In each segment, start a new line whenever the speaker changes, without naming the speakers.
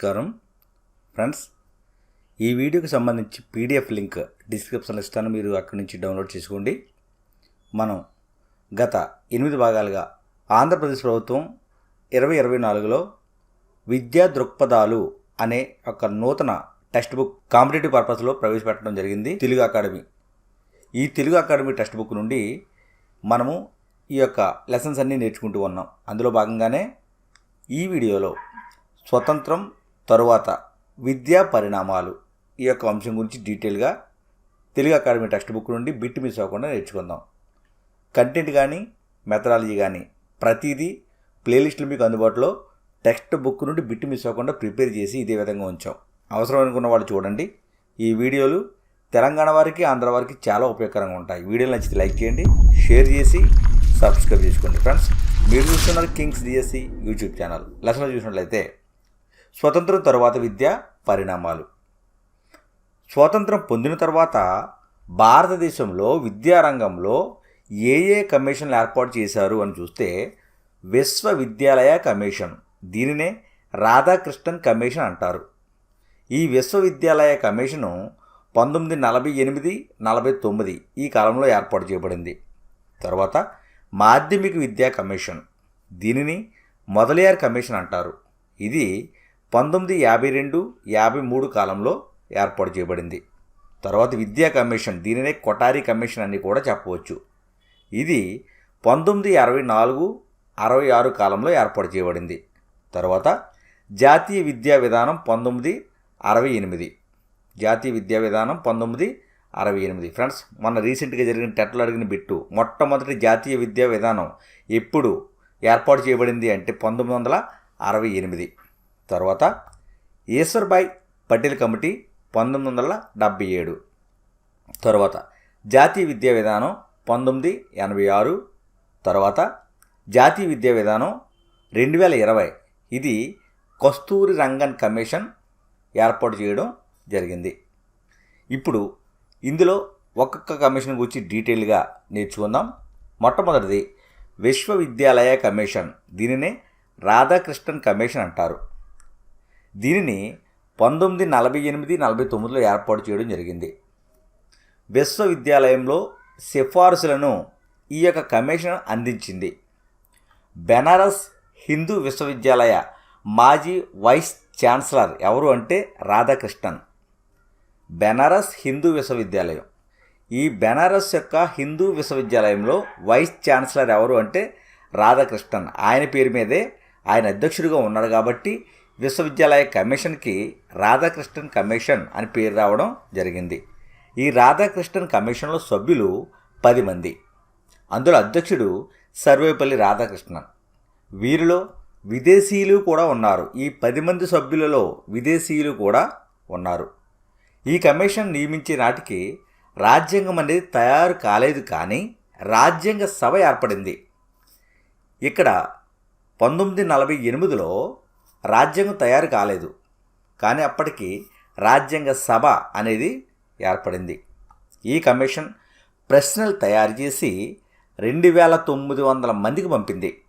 నమస్కారం. ఫ్రెండ్స్ ఈ వీడియోకి సంబంధించి పీడిఎఫ్ లింక్ డిస్క్రిప్షన్లో ఇస్తాను మీరు అక్కడి నుంచి డౌన్లోడ్ చేసుకోండి. మనం గత ఎనిమిది భాగాలుగా ఆంధ్రప్రదేశ్ ప్రభుత్వం ఇరవై ఇరవై నాలుగులో విద్యా దృక్పథాలు అనే ఒక నూతన టెక్స్ట్ బుక్ కాంపిటేటివ్ పర్పస్లో ప్రవేశపెట్టడం జరిగింది తెలుగు అకాడమీ. ఈ తెలుగు అకాడమీ టెక్స్ట్ బుక్ నుండి మనము ఈ యొక్క లెసన్స్ అన్నీ నేర్చుకుంటూ ఉన్నాం. అందులో భాగంగానే ఈ వీడియోలో స్వతంత్రం తరువాత విద్యా పరిణామాలు ఈ యొక్క అంశం గురించి డీటెయిల్గా తెలుగు అకాడమీ టెక్స్ట్ బుక్ నుండి బిట్ మిస్ అవ్వకుండా నేర్చుకుందాం. కంటెంట్ కానీ మెథడాలజీ కానీ ప్రతిదీ ప్లేలిస్టులు మీకు అందుబాటులో టెక్స్ట్ బుక్ నుండి బిట్ మిస్ అవ్వకుండా ప్రిపేర్ చేసి ఇదే విధంగా ఉంచాం. అవసరం అనుకున్న వాళ్ళు చూడండి. ఈ వీడియోలు తెలంగాణ వారికి ఆంధ్ర వారికి చాలా ఉపయోగకరంగా ఉంటాయి. వీడియోలు నచ్చితే లైక్ చేయండి షేర్ చేసి సబ్స్క్రైబ్ చేసుకోండి. ఫ్రెండ్స్ మీరు చూస్తున్నారు kings DSC YouTube channel. Lesson చూసినట్లయితే స్వతంత్రం తరువాత విద్య పరిణామాలు. స్వాతంత్రం పొందిన తర్వాత భారతదేశంలో విద్యారంగంలో ఏ ఏ కమిషన్లు ఏర్పాటు చేశారు అని చూస్తే విశ్వవిద్యాలయ కమిషన్ దీనినే రాధాకృష్ణన్ కమిషన్ అంటారు. ఈ విశ్వవిద్యాలయ కమిషను పంతొమ్మిది నలభై ఎనిమిది నలభై తొమ్మిది ఈ కాలంలో ఏర్పాటు చేయబడింది. తర్వాత మాధ్యమిక విద్యా కమిషన్ దీనిని మొదలయార్ కమిషన్ అంటారు. ఇది పంతొమ్మిది యాభై రెండు యాభై మూడు కాలంలో ఏర్పాటు చేయబడింది. తర్వాత విద్యా కమిషన్ దీనినే కొటారి కమిషన్ అని కూడా చెప్పవచ్చు. ఇది పంతొమ్మిది అరవై నాలుగు అరవై ఆరు కాలంలో ఏర్పాటు చేయబడింది. తర్వాత జాతీయ విద్యా విధానం పంతొమ్మిది అరవై ఎనిమిది. జాతీయ విద్యా విధానం పంతొమ్మిది అరవై ఎనిమిది. ఫ్రెండ్స్ మొన్న రీసెంట్గా జరిగిన టెట్లు అడిగిన బిట్టు మొట్టమొదటి జాతీయ విద్యా విధానం ఎప్పుడు ఏర్పాటు చేయబడింది అంటే పంతొమ్మిది వందల అరవై ఎనిమిది. తర్వాత ఈశ్వర్బాయ్ పటేల్ కమిటీ పంతొమ్మిది వందల డెబ్బై ఏడు. తర్వాత జాతీయ విద్యా విధానం పంతొమ్మిది ఎనభై ఆరు. తర్వాత జాతీయ విద్యా విధానం రెండు వేల ఇరవై. ఇది కస్తూరి రంగన్ కమిషన్ ఏర్పాటు చేయడం జరిగింది. ఇప్పుడు ఇందులో ఒక్కొక్క కమిషన్ గురించి డీటెయిల్గా నేర్చుకుందాం. మొట్టమొదటిది విశ్వవిద్యాలయ కమిషన్. దీనినే రాధాకృష్ణన్ కమిషన్ అంటారు. దీనిని పంతొమ్మిది నలభై ఎనిమిది నలభై తొమ్మిదిలో ఏర్పాటు చేయడం జరిగింది. విశ్వవిద్యాలయంలో సిఫార్సులను ఈ యొక్క కమిషన్ అందించింది. బెనారస్ హిందూ విశ్వవిద్యాలయ మాజీ వైస్ ఛాన్సలర్ ఎవరు అంటే రాధాకృష్ణన్. బెనారస్ హిందూ విశ్వవిద్యాలయం. ఈ బెనారస్ యొక్క హిందూ విశ్వవిద్యాలయంలో వైస్ ఛాన్సలర్ ఎవరు అంటే రాధాకృష్ణన్. ఆయన పేరు మీదే ఆయన అధ్యక్షుడిగా ఉన్నాడు కాబట్టి విశ్వవిద్యాలయ కమిషన్కి రాధాకృష్ణన్ కమిషన్ అని పేరు రావడం జరిగింది. ఈ రాధాకృష్ణన్ కమిషన్లో సభ్యులు పది మంది. అందులో అధ్యక్షుడు సర్వేపల్లి రాధాకృష్ణన్. వీరిలో విదేశీయులు కూడా ఉన్నారు. ఈ పది మంది సభ్యులలో విదేశీయులు కూడా ఉన్నారు. ఈ కమిషన్ నియమించే నాటికి రాజ్యాంగం అనేది తయారు కాలేదు కానీ రాజ్యాంగ సభ ఏర్పడింది. ఇక్కడ పంతొమ్మిది నలభై ఎనిమిదిలో రాజ్యాంగం తయారు కాలేదు. కానీ అప్పటికి రాజ్యాంగ సభ అనేది ఏర్పడింది. ఈ కమిషన్ ప్రశ్నలు తయారు చేసి రెండు వేల తొమ్మిది వందల మందికి పంపింది.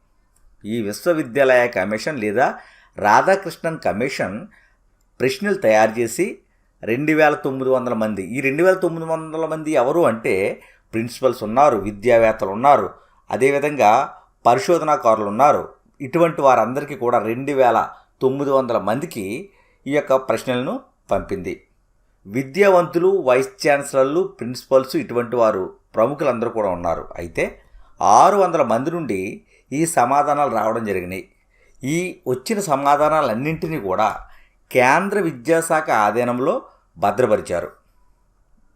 ఈ విశ్వవిద్యాలయ కమిషన్ లేదా రాధాకృష్ణన్ కమిషన్ ప్రశ్నలు తయారు చేసి రెండు వేల తొమ్మిది వందల మంది. ఈ రెండు వేల తొమ్మిది వందల మంది ఎవరు అంటే ప్రిన్సిపల్స్ ఉన్నారు విద్యావేత్తలు ఉన్నారు. అదేవిధంగా పరిశోధనాకారులు ఉన్నారు. ఇటువంటి వారందరికీ కూడా రెండు వేల తొమ్మిది వందల మందికి ఈ యొక్క ప్రశ్నలను పంపింది. విద్యావంతులు వైస్ ఛాన్సలర్లు ప్రిన్సిపల్స్ ఇటువంటి వారు ప్రముఖులందరూ కూడా ఉన్నారు. అయితే ఆరు వందల మంది నుండి ఈ సమాధానాలు రావడం జరిగినాయి. ఈ వచ్చిన సమాధానాలన్నింటినీ కూడా కేంద్ర విద్యాశాఖ ఆధీనంలో భద్రపరిచారు.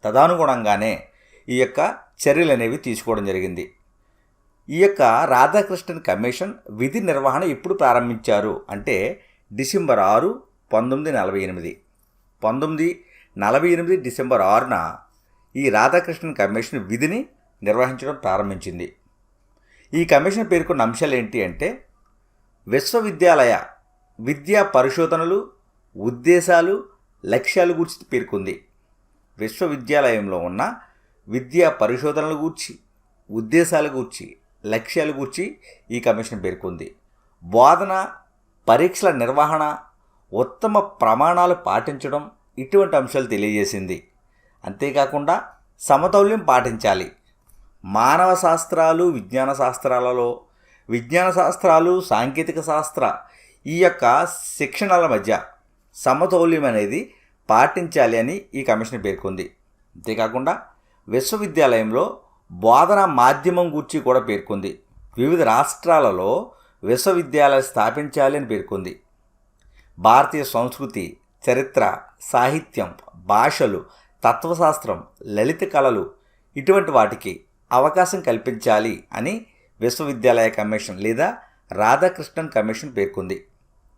తదనుగుణంగానే ఈ యొక్క చర్యలు అనేవి తీసుకోవడం జరిగింది. ఈ యొక్క రాధాకృష్ణన్ కమిషన్ విధి నిర్వహణ ఎప్పుడు ప్రారంభించారు? అంటే డిసెంబర్ ఆరు పంతొమ్మిది నలభై ఎనిమిది. పంతొమ్మిది నలభై ఎనిమిది డిసెంబర్ ఆరున ఈ రాధాకృష్ణన్ కమిషన్ విధిని నిర్వహించడం ప్రారంభించింది. ఈ కమిషన్ పేర్కొన్న అంశాలు ఏంటి అంటే విశ్వవిద్యాలయ విద్యా పరిశోధనలు ఉద్దేశాలు లక్ష్యాల గురించి పేర్కొంది. విశ్వవిద్యాలయంలో ఉన్న విద్యా పరిశోధనల గూర్చి ఉద్దేశాల గూర్చి లక్ష్యాల గూర్చి ఈ కమిషన్ పేర్కొంది. బోధన పరీక్షల నిర్వహణ ఉత్తమ ప్రమాణాలు పాటించడం ఇటువంటి అంశాలు తెలియజేసింది. అంతేకాకుండా సమతౌల్యం పాటించాలి. మానవ శాస్త్రాలు విజ్ఞాన శాస్త్రాలలో విజ్ఞాన శాస్త్రాలు సాంకేతిక శాస్త్ర ఈ యొక్క శిక్షణల మధ్య సమతౌల్యం అనేది పాటించాలి అని ఈ కమిషన్ పేర్కొంది. అంతేకాకుండా విశ్వవిద్యాలయంలో బోధన మాధ్యమం గురించి కూడా పేర్కొంది. వివిధ రాష్ట్రాలలో విశ్వవిద్యాలయాలు స్థాపించాలని పేర్కొంది. భారతీయ సంస్కృతి చరిత్ర సాహిత్యం భాషలు తత్వశాస్త్రం లలిత కళలు ఇటువంటి వాటికి అవకాశం కల్పించాలి అని విశ్వవిద్యాలయ కమిషన్ లేదా రాధాకృష్ణన్ కమిషన్ పేర్కొంది.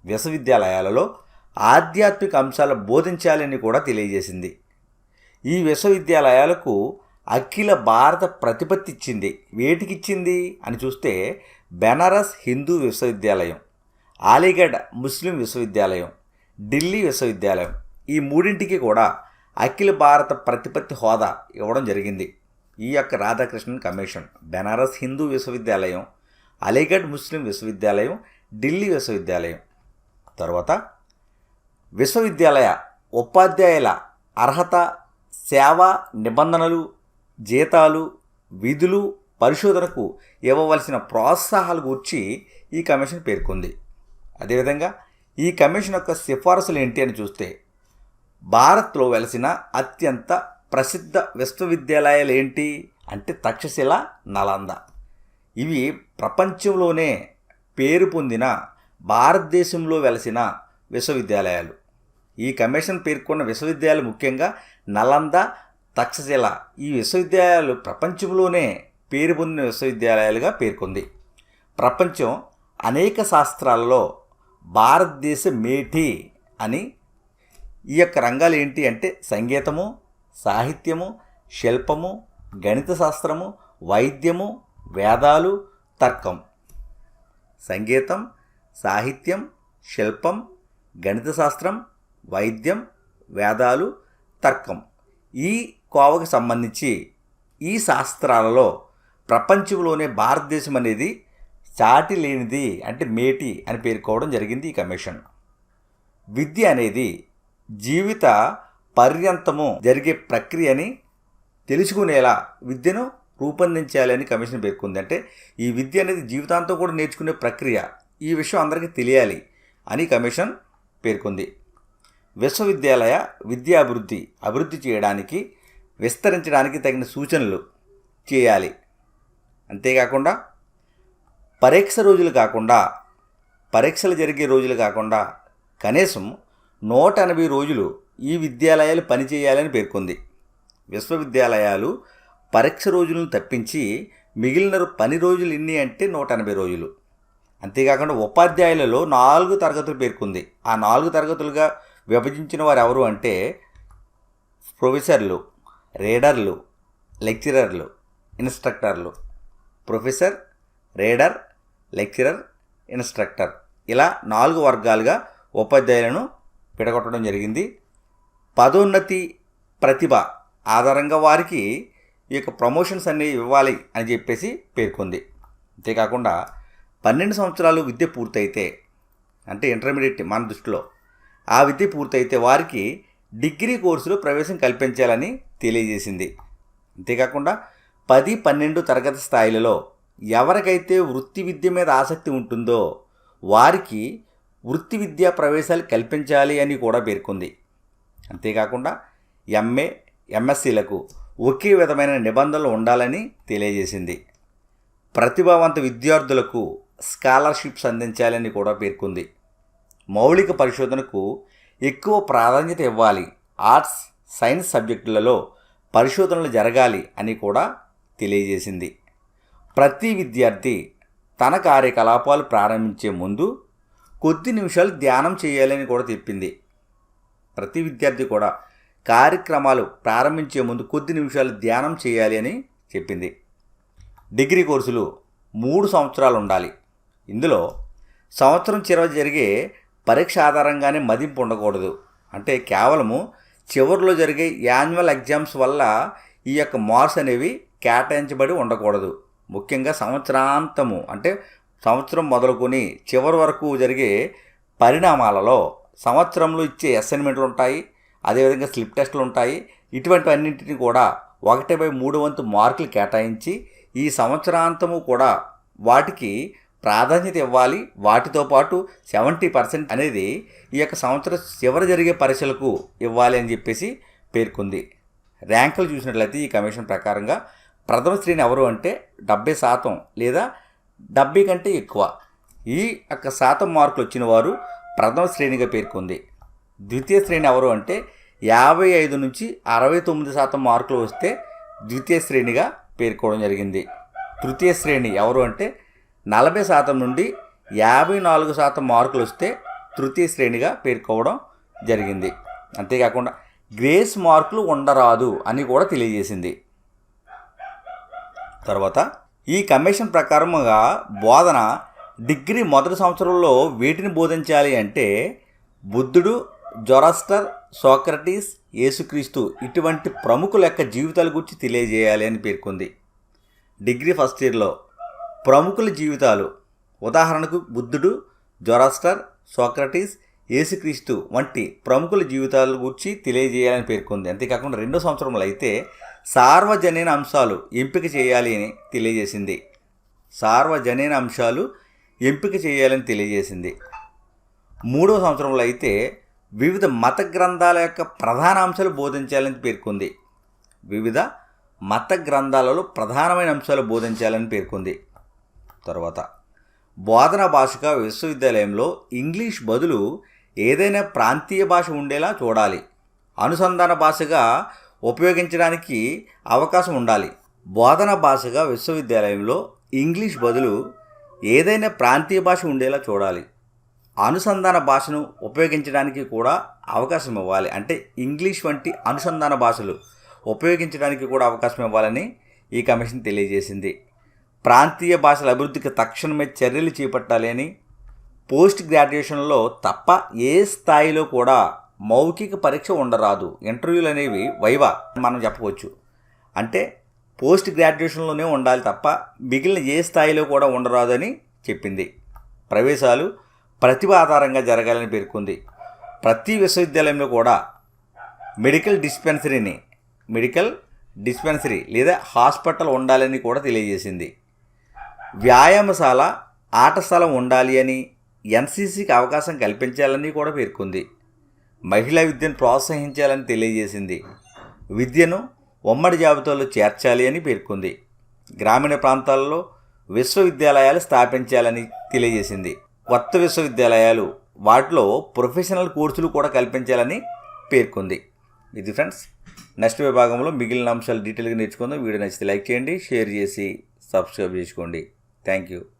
విశ్వవిద్యాలయాలలో ఆధ్యాత్మిక అంశాలు బోధించాలని కూడా తెలియజేసింది. ఈ విశ్వవిద్యాలయాలకు అఖిల భారత ప్రతిపత్తి ఇచ్చింది. వేటికిచ్చింది? అని చూస్తే బెనారస్ హిందూ విశ్వవిద్యాలయం అలీగఢ్ ముస్లిం విశ్వవిద్యాలయం ఢిల్లీ విశ్వవిద్యాలయం ఈ మూడింటికి కూడా అఖిల భారత ప్రతిపత్తి హోదా ఇవ్వడం జరిగింది. ఈ యొక్క రాధాకృష్ణన్ కమిషన్ బెనారస్ హిందూ విశ్వవిద్యాలయం అలీగఢ్ ముస్లిం విశ్వవిద్యాలయం ఢిల్లీ విశ్వవిద్యాలయం. తర్వాత విశ్వవిద్యాలయ ఉపాధ్యాయుల అర్హత సేవా నిబంధనలు జీతాలు విధులు పరిశోధనకు ఇవ్వవలసిన ప్రోత్సాహాల గురించి ఈ కమిషన్ పేర్కొంది. అదేవిధంగా ఈ కమిషన్ యొక్క సిఫారసులు ఏంటి అని చూస్తే భారత్లో వెలసిన అత్యంత ప్రసిద్ధ విశ్వవిద్యాలయాలు ఏంటి అంటే తక్షశిల నలంద. ఇవి ప్రపంచంలోనే పేరు పొందిన భారతదేశంలో వెలసిన విశ్వవిద్యాలయాలు. ఈ కమిషన్ పేర్కొన్న విశ్వవిద్యాలయాలు ముఖ్యంగా నలంద తక్షశిల ఈ విశ్వవిద్యాలయాలు ప్రపంచంలోనే పేరు పొందిన విశ్వవిద్యాలయాలుగా పేర్కొంది. ప్రపంచం అనేక శాస్త్రాలలో భారతదేశ మేటి అని ఈ యొక్క రంగాలు ఏంటి అంటే సంగీతము సాహిత్యము శిల్పము గణిత శాస్త్రము వైద్యము వేదాలు తర్కం. సంగీతం సాహిత్యం శిల్పం గణిత శాస్త్రం వైద్యం వేదాలు తర్కం. ఈ కోవకు సంబంధించి ఈ శాస్త్రాలలో ప్రపంచంలోనే భారతదేశం అనేది చాటి లేనిది అంటే మేటి అని పేర్కోవడం జరిగింది ఈ కమిషన్. విద్య అనేది జీవిత పర్యంతము జరిగే ప్రక్రియని తెలుసుకునేలా విద్యను రూపొందించాలని కమిషన్ పేర్కొంది. అంటే ఈ విద్య అనేది జీవితాంతం కూడా నేర్చుకునే ప్రక్రియ. ఈ విషయం అందరికీ తెలియాలి అని కమిషన్ పేర్కొంది. విశ్వవిద్యాలయ విద్యాభివృద్ధి అభివృద్ధి చేయడానికి విస్తరించడానికి తగిన సూచనలు చేయాలి. అంతేకాకుండా పరీక్ష రోజులు కాకుండా పరీక్షలు జరిగే రోజులు కాకుండా కనీసం నూట ఎనభై రోజులు ఈ విద్యాలయాలు పనిచేయాలని పేర్కొంది. విశ్వవిద్యాలయాలు పరీక్ష రోజులను తప్పించి మిగిలిన పని రోజులు ఎన్ని అంటే నూట ఎనభై రోజులు. అంతేకాకుండా ఉపాధ్యాయులలో నాలుగు తరగతులు పేర్కొంది. ఆ నాలుగు తరగతులుగా విభజించిన వారు ఎవరు అంటే ప్రొఫెసర్లు రేడర్లు లెక్చరర్లు ఇన్స్ట్రక్టర్లు. Professor reader lecturer instructor. ఇలా నాలుగు వర్గాలుగా ఉపాధ్యాయులను విడగొట్టడం జరిగింది. పదోన్నతి ప్రతిభ ఆధారంగా వారికి ఈ యొక్క ప్రమోషన్స్ అన్నీ ఇవ్వాలి అని చెప్పేసి పేర్కొంది. అంతేకాకుండా పన్నెండు సంవత్సరాలు విద్య పూర్తయితే అంటే ఇంటర్మీడియట్ మన దృష్టిలో ఆ విద్య పూర్తయితే వారికి డిగ్రీ కోర్సులో ప్రవేశం కల్పించాలని తెలియజేసింది. అంతేకాకుండా పది పన్నెండు తరగతి స్థాయిలలో ఎవరికైతే వృత్తి విద్య మీద ఆసక్తి ఉంటుందో వారికి వృత్తి విద్యా ప్రవేశాలు కల్పించాలి అని కూడా పేర్కొంది. అంతేకాకుండా ఎంఏ ఎంఎస్సీలకు ఒకే విధమైన నిబంధనలు ఉండాలని తెలియజేసింది. ప్రతిభావంత విద్యార్థులకు స్కాలర్షిప్స్ అందించాలని కూడా పేర్కొంది. మౌలిక పరిశోధనకు ఎక్కువ ప్రాధాన్యత ఇవ్వాలి. ఆర్ట్స్ సైన్స్ సబ్జెక్టులలో పరిశోధనలు జరగాలి అని కూడా తెలియజేసింది. ప్రతి విద్యార్థి తన కార్యకలాపాలు ప్రారంభించే ముందు కొద్ది నిమిషాలు ధ్యానం చేయాలని కూడా చెప్పింది. ప్రతి విద్యార్థి కూడా కార్యక్రమాలు ప్రారంభించే ముందు కొద్ది నిమిషాలు ధ్యానం చేయాలి అని చెప్పింది. డిగ్రీ కోర్సులు మూడు సంవత్సరాలు ఉండాలి. ఇందులో సంవత్సరం చివరి జరిగే పరీక్ష ఆధారంగానే మదింపు ఉండకూడదు. అంటే కేవలము చివరిలో జరిగే యాన్యువల్ ఎగ్జామ్స్ వల్ల ఈ యొక్క మార్క్స్ అనేవి కేటాయించబడి ఉండకూడదు. ముఖ్యంగా సంవత్సరాంతము అంటే సంవత్సరం మొదలుకొని చివరి వరకు జరిగే పరిణామాలలో సంవత్సరంలో ఇచ్చే అసైన్మెంట్లు ఉంటాయి అదేవిధంగా స్లిప్ టెస్టులు ఉంటాయి. ఇటువంటివన్నింటినీ కూడా ఒకటి బై మూడు వంతు మార్కులు కేటాయించి ఈ సంవత్సరాంతము కూడా వాటికి ప్రాధాన్యత ఇవ్వాలి. వాటితో పాటు సెవెంటీ పర్సెంట్ అనేది ఈ యొక్క సంవత్సరం చివరి జరిగే పరీక్షలకు ఇవ్వాలి అని చెప్పేసి పేర్కొంది. ర్యాంకులు చూసినట్లయితే ఈ కమిషన్ ప్రకారంగా ప్రథమ శ్రేణి ఎవరు అంటే డెబ్బై శాతం లేదా డెబ్బై కంటే ఎక్కువ. ఈ యొక్క శాతం మార్కులు వచ్చిన వారు ప్రథమ శ్రేణిగా పేర్కొంది. ద్వితీయ శ్రేణి ఎవరు అంటే యాభై ఐదు నుంచి అరవై తొమ్మిది శాతం మార్కులు వస్తే ద్వితీయ శ్రేణిగా పేర్కోవడం జరిగింది. తృతీయ శ్రేణి ఎవరు అంటే నలభై శాతం నుండి యాభై నాలుగు శాతం మార్కులు వస్తే తృతీయ శ్రేణిగా పేర్కోవడం జరిగింది. అంతేకాకుండా గ్రేస్ మార్కులు ఉండరాదు అని కూడా తెలియజేసింది. తర్వాత ఈ కమిషన్ ప్రకారముగా బోధన డిగ్రీ మొదటి సంవత్సరంలో వేటిని బోధించాలి అంటే బుద్ధుడు జొరాస్టర్ సోక్రటీస్ యేసుక్రీస్తు ఇటువంటి ప్రముఖుల యొక్క జీవితాల గురించి తెలియజేయాలి అని పేర్కొంది. డిగ్రీ ఫస్ట్ ఇయర్లో ప్రముఖుల జీవితాలు. ఉదాహరణకు బుద్ధుడు జొరాస్టర్ సోక్రటీస్ యేసుక్రీస్తు వంటి ప్రముఖుల జీవితాల గురించి తెలియజేయాలని పేర్కొంది. అంతేకాకుండా రెండో సంవత్సరంలో అయితే సార్వజనీన అంశాలు ఎంపిక చేయాలి అని తెలియజేసింది. సార్వజనీన అంశాలు ఎంపిక చేయాలని తెలియజేసింది. మూడో సంవత్సరంలో అయితే వివిధ మత గ్రంథాల యొక్క ప్రధాన అంశాలు బోధించాలని పేర్కొంది. వివిధ మత గ్రంథాలలో ప్రధానమైన అంశాలు బోధించాలని పేర్కొంది. తర్వాత. బోధన భాషగా విశ్వవిద్యాలయంలో ఇంగ్లీష్ బదులు ఏదైనా ప్రాంతీయ భాష ఉండేలా చూడాలి. అనుసంధాన భాషగా ఉపయోగించడానికి అవకాశం ఉండాలి. బోధన భాషగా విశ్వవిద్యాలయంలో ఇంగ్లీష్ బదులు ఏదైనా ప్రాంతీయ భాష ఉండేలా చూడాలి. అనుసంధాన భాషను ఉపయోగించడానికి కూడా అవకాశం ఇవ్వాలి. అంటే ఇంగ్లీష్ వంటి అనుసంధాన భాషలు ఉపయోగించడానికి కూడా అవకాశం ఇవ్వాలని ఈ కమిషన్ తెలియజేసింది. ప్రాంతీయ భాషల అభివృద్ధికి తక్షణమే చర్యలు చేపట్టాలి అని పోస్ట్ గ్రాడ్యుయేషన్లో తప్ప ఏ స్థాయిలో కూడా మౌఖిక పరీక్ష ఉండరాదు. ఇంటర్వ్యూలు అనేవి వైవా మనం చెప్పవచ్చు. అంటే పోస్ట్ గ్రాడ్యుయేషన్లోనే ఉండాలి తప్ప మిగిలిన ఏ స్థాయిలో కూడా ఉండరాదని చెప్పింది. ప్రవేశాలు ప్రతిభ ఆధారంగా జరగాలని పేర్కొంది. ప్రతి విశ్వవిద్యాలయంలో కూడా మెడికల్ డిస్పెన్సరీని మెడికల్ డిస్పెన్సరీ లేదా హాస్పిటల్ ఉండాలని కూడా తెలియజేసింది. వ్యాయామశాల ఆట స్థలం ఉండాలి అని ఎన్సీసీకి అవకాశం కల్పించాలని కూడా పేర్కొంది. మహిళా విద్యను ప్రోత్సహించాలని తెలియజేసింది. విద్యను ఉమ్మడి జాబితాలో చేర్చాలి అని పేర్కొంది. గ్రామీణ ప్రాంతాల్లో విశ్వవిద్యాలయాలు స్థాపించాలని తెలియజేసింది. కొత్త విశ్వవిద్యాలయాలు వాటిలో ప్రొఫెషనల్ కోర్సులు కూడా కల్పించాలని పేర్కొంది. ఇది ఫ్రెండ్స్ నెక్స్ట్ విభాగంలో మిగిలిన అంశాలు డీటెయిల్గా నేర్చుకుందాం. వీడియో నచ్చితే లైక్ చేయండి షేర్ చేసి సబ్స్క్రైబ్ చేసుకోండి. Thank you.